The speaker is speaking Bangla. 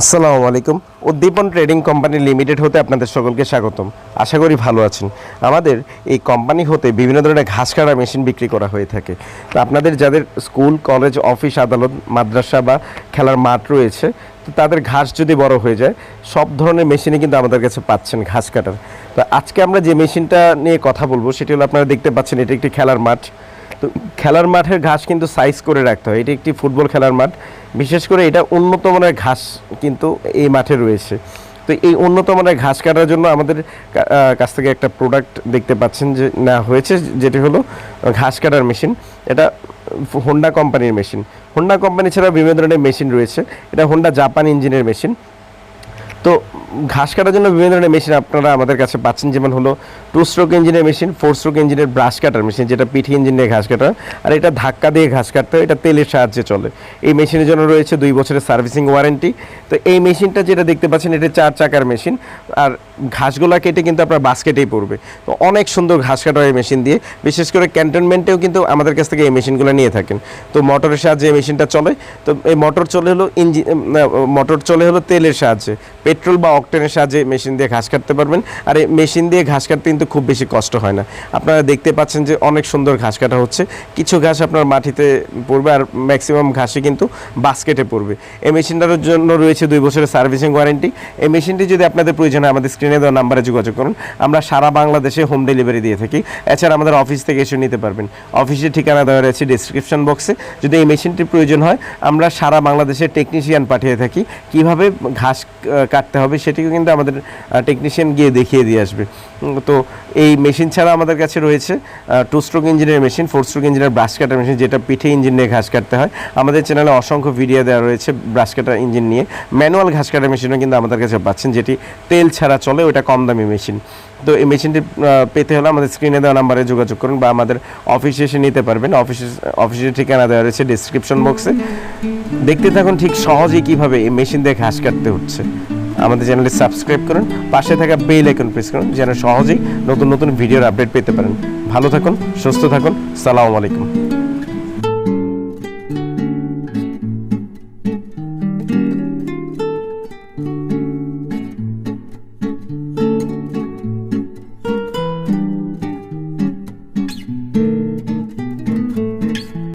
আসসালামু আলাইকুম। উদ্দীপন ট্রেডিং কোম্পানি লিমিটেড হতে আপনাদের সকলকে স্বাগতম। আশা করি ভালো আছেন। আমাদের এই কোম্পানি হতে বিভিন্ন ধরনের ঘাস কাটা মেশিন বিক্রি করা হয়ে থাকে। তো আপনাদের যাদের স্কুল, কলেজ, অফিস, আদালত, মাদ্রাসা বা খেলার মাঠ রয়েছে, তো তাদের ঘাস যদি বড় হয়ে যায়, সব ধরনের মেশিনই কিন্তু আমাদের কাছে পাচ্ছেন ঘাস কাটার। তো আজকে আমরা যে মেশিনটা নিয়ে কথা বলব, সেটি হলো আপনারা দেখতে পাচ্ছেন, এটি একটি খেলার মাঠ। তো খেলার মাঠের ঘাস কিন্তু সাইজ করে রাখতে হয়। এটি একটি ফুটবল খেলার মাঠ। বিশেষ করে এটা উন্নত মানের ঘাস কিন্তু এই মাঠে রয়েছে। তো এই উন্নত মানের ঘাস কাটার জন্য আমাদের কাছ থেকে একটা প্রোডাক্ট দেখতে পাচ্ছেন যে, না, হয়েছে যেটি হলো ঘাস কাটার মেশিন এটা হোন্ডা কোম্পানির মেশিন হোন্ডা কোম্পানি ছাড়া বিভিন্ন ধরনের মেশিন রয়েছে। এটা হোন্ডা জাপান ইঞ্জিনের মেশিন তো ঘাস কাটার জন্য বিভিন্ন ধরনের মেশিন আপনারা আমাদের কাছে পাচ্ছেন। যেমন হলো টু স্ট্রোক ইঞ্জিনের মেশিন ফোর স্ট্রোক ইঞ্জিনের ব্রাশ কাটার মেশিন যেটা পিঠি ইঞ্জিন দিয়ে ঘাস কাটা আর এটা ধাক্কা দিয়ে ঘাস কাটতে হয়, এটা তেলের সাহায্যে চলে। এই মেশিনের জন্য রয়েছে দুই বছরের সার্ভিসিং ওয়ারেন্টি তো এই মেশিনটা যেটা দেখতে পাচ্ছেন, এটা চার চাকার মেশিন আর ঘাসগুলা কেটে কিন্তু আপনার বাস্কেটেই পড়বে। তো অনেক সুন্দর ঘাস কাটার এই মেশিন দিয়ে। বিশেষ করে ক্যান্টনমেন্টেও কিন্তু আমাদের কাছ থেকে এই মেশিনগুলো নিয়ে থাকেন। তো মোটরের সাহায্যে এই মেশিনটা চলে। তো এই মোটর চলে হলো ইঞ্জিন মোটর চলে হলো তেলের সাহায্যে। পেট্রোল বা অকটেনের সাহায্যে মেশিন দিয়ে ঘাস কাটতে পারবেন। আর এই মেশিন দিয়ে ঘাস কাটতে কিন্তু খুব বেশি কষ্ট হয় না। আপনারা দেখতে পাচ্ছেন যে অনেক সুন্দর ঘাস কাটা হচ্ছে। কিছু ঘাস আপনার মাটিতে পড়বে আর ম্যাক্সিমাম ঘাসে কিন্তু বাস্কেটে পড়বে। এই মেশিনটার জন্য রয়েছে দুই বছরের সার্ভিসিং ওয়ারেন্টি এই মেশিনটি যদি আপনাদের প্রয়োজন হয়, আমাদের স্ক্রিনে দেওয়া নাম্বারে যোগাযোগ করুন। আমরা সারা বাংলাদেশে হোম ডেলিভারি দিয়ে থাকি। এছাড়া আমাদের অফিস থেকে এসে নিতে পারবেন। অফিসের ঠিকানা দেওয়া রয়েছে ডিসক্রিপশন বক্সে যদি এই মেশিনটির প্রয়োজন হয়, আমরা সারা বাংলাদেশে টেকনিশিয়ান পাঠিয়ে থাকি। কীভাবে ঘাস কাটতে হবে সেটিও কিন্তু আমাদের টেকনিশিয়ান গিয়ে দেখিয়ে দিয়ে আসবে। তো এই মেশিন ছাড়া আমাদের কাছে রয়েছে টু স্ট্রোক ইঞ্জিনের মেশিন ফোর স্ট্রোক ইঞ্জিনের ব্রাশ কাটার মেশিন যেটা পিঠে ইঞ্জিন নিয়ে ঘাস কাটতে হয়। আমাদের চ্যানেলে অসংখ্য ভিডিও দেওয়া রয়েছে ব্রাশ কাটার ইঞ্জিন নিয়ে। ম্যানুয়াল ঘাস কাটার মেশিনও কিন্তু আমাদের কাছে পাচ্ছেন, যেটি তেল ছাড়া চলে, ওটা কম দামি মেশিন তো এই মেশিনটি পেতে হলে আমাদের স্ক্রিনে দেওয়া নাম্বারে যোগাযোগ করুন বা আমাদের অফিসে এসে নিতে পারবেন। অফিসে অফিসের ঠিকানা দেওয়া রয়েছে ডিসক্রিপশন বক্সে দেখতে থাকুন ঠিক সহজেই কীভাবে এই মেশিন দিয়ে ঘাস কাটতে হচ্ছে। আমাদের চ্যানেলটি সাবস্ক্রাইব করুন, পাশে থাকা বেল আইকন প্রেস করুন, যেন সহজেই নতুন নতুন ভিডিওর আপডেট পেতে পারেন। ভালো থাকুন, সুস্থ থাকুন, সালামু আলাইকুম।